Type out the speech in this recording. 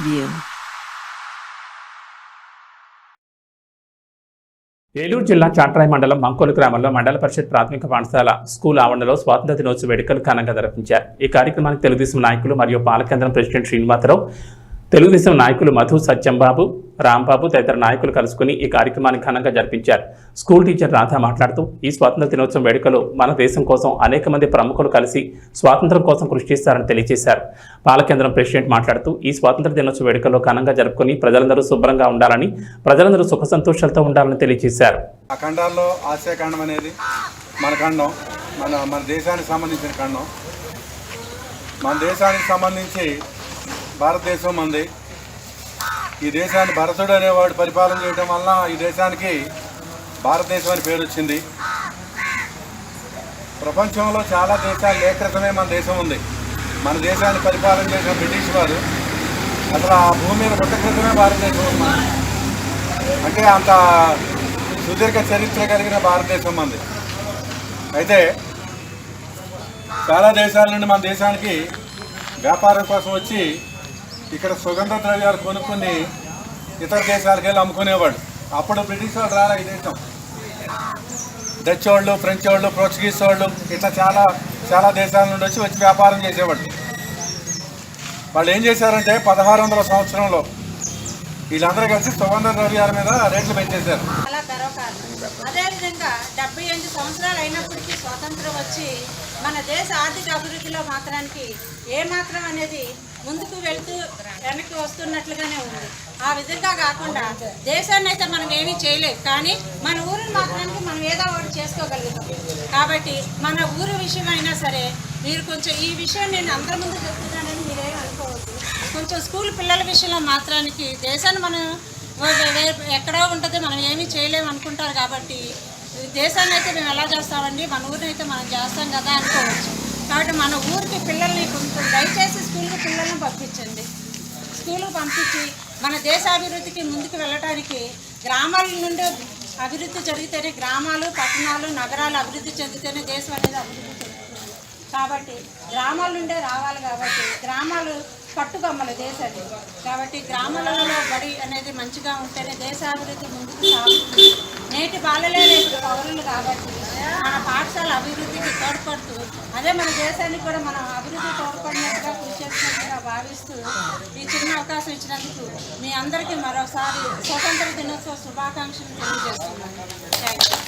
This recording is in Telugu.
Preview. ఏలూరు జిల్లా చాట్రాయి మండలం మంకోలు గ్రామంలో మండల పరిషత్ ప్రాథమిక పాఠశాల స్కూల్ ఆవరణలో స్వాతంత్ర దినోత్సవ వేడుకలు ఘనంగా జరిపించారు ఈ కార్యక్రమానికి తెలుగుదేశం నాయకులు మరియు పాలకేంద్రం ప్రెసిడెంట్ శ్రీనివాసరావు తెలుగుదేశం నాయకులు మధు సత్యంబాబు రాంబాబు తదితర నాయకులు కలుసుకుని ఈ కార్యక్రమాన్ని ఘనంగా జరిపించారు. స్కూల్ టీచర్ రాధా మాట్లాడుతూ ఈ స్వాతంత్ర దినోత్సవం వేడుకలో మన దేశం కోసం అనేక మంది ప్రముఖులు కలిసి స్వాతంత్రం కోసం కృషి చేస్తారని తెలియజేశారు. పాలకేంద్రం ప్రెసిడెంట్ మాట్లాడుతూ ఈ స్వాతంత్ర దినోత్సవ వేడుకలో ఘనంగా జరుపుకుని ప్రజలందరూ శుభ్రంగా ఉండాలని ప్రజలందరూ సుఖ సంతోషాలతో ఉండాలని తెలియజేశారు. ఆ ఖండాల్లో ఆసియా ఖండం అనేది మన ఖండం మన మన దేశానికి సంబంధించిన ఖండం. మన దేశానికి సంబంధించి భారతదేశం మంది ఈ దేశాన్ని భరతుడు అనేవాడు పరిపాలన చేయడం వలన ఈ దేశానికి భారతదేశం అని పేరు వచ్చింది. ప్రపంచంలో చాలా దేశాలు లేఖరితమే మన దేశం ఉంది. మన దేశాన్ని పరిపాలన చేసిన బ్రిటిష్ వారు అసలు ఆ భూమి మీద పుట్టక్రితమే భారతదేశం ఉంది. అంటే అంత సుదీర్ఘ చరిత్ర కలిగిన భారతదేశం మంది అయితే చాలా దేశాల నుండి మన దేశానికి వ్యాపారం కోసం వచ్చి ఇక్కడ సుగంధ ద్రవ్యాలు కొనుక్కుని ఇతర దేశాలకు వెళ్ళి అమ్ముకునేవాడు. అప్పుడు బ్రిటిష్ వాళ్ళు రాలే ఈ దేశం. డచ్ వాళ్ళు ఫ్రెంచ్ వాళ్ళు పోర్చుగీస్ వాళ్ళు ఇట్లా చాలా చాలా దేశాల నుండి వచ్చి వచ్చి వ్యాపారం చేసేవాళ్ళు. వాళ్ళు ఏం చేశారంటే పదహారు వందల సంవత్సరంలో వీళ్ళందరూ కలిసి సుగంధ ద్రవ్యాల మీద రేట్లు పెంచేశారు. గర్వకారణం అదేవిధంగా డెబ్బై ఎనిమిది సంవత్సరాలు అయినప్పటికీ స్వాతంత్రం వచ్చి మన దేశ ఆర్థిక అభివృద్ధిలో మాత్రానికి ఏ మాత్రం అనేది ముందుకు వెళ్తూ వెనక్కి వస్తున్నట్లుగానే ఉంది. ఆ విధంగా కాకుండా దేశాన్ని అయితే మనం ఏమీ చేయలేం. కానీ మన ఊరిని మాత్రానికి మనం ఏదో ఒకటి చేసుకోగలుగుతాం. కాబట్టి మన ఊరి విషయం అయినా సరే మీరు కొంచెం ఈ విషయం నేను అందరి ముందు చెప్తున్నానని మీరేం అనుకోవద్దు. కొంచెం స్కూల్ పిల్లల విషయంలో మాత్రానికి దేశాన్ని మనం ఎక్కడో ఉంటుంది మనం ఏమీ చేయలేము అనుకుంటారు కాబట్టి దేశాన్ని అయితే మేము ఎలా చేస్తామండి? మన ఊరిని అయితే మనం చేస్తాం కదా అనుకోవచ్చు. కాబట్టి మన ఊరికి పిల్లల్ని కొంచెం దయచేసి స్కూల్కి పిల్లల్ని పంపించండి. స్కూల్కి పంపించి మన దేశ అభివృద్ధికి ముందుకు వెళ్ళటానికి గ్రామాల నుండి అభివృద్ధి జరిగితేనే గ్రామాలు పట్టణాలు నగరాలు అభివృద్ధి చెందితేనే దేశం అనేది అభివృద్ధి కాబట్టి గ్రామాల నుండే రావాలి కాబట్టి గ్రామాలు పట్టుకొమ్మలు దేశాన్ని కాబట్టి గ్రామాలలో బడి అనేది మంచిగా ఉంటేనే దేశాభివృద్ధి ముందుకు సాగుతుంది. నేటి బాలలే రేపు పౌరులు కాబట్టి మన పాఠశాల అభివృద్ధికి తోడ్పడుతూ అదే మన దేశానికి కూడా మనం అభివృద్ధి తోడ్పడినట్టుగా కృషి చేసినట్టుగా భావిస్తూ ఈ చిన్న అవకాశం ఇచ్చినందుకు మీ అందరికీ మరోసారి స్వతంత్ర దినోత్సవ శుభాకాంక్షలు తెలియజేస్తున్నాను. Thank you